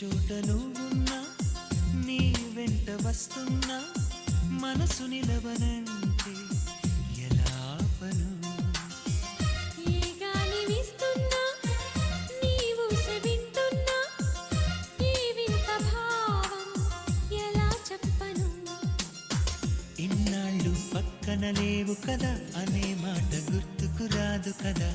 చోట నువ్వున్నా నీ వెంట వస్తున్నా మనసు నిలవనంటే ఎలా పను? ఇన్నాళ్ళు పక్కన లేవు కదా అనే మాట గుర్తుకు రాదు కదా.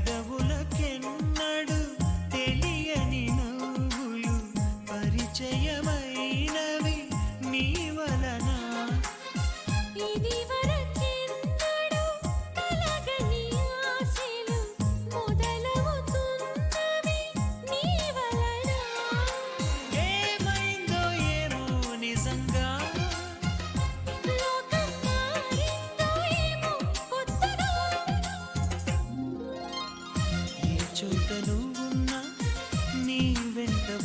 the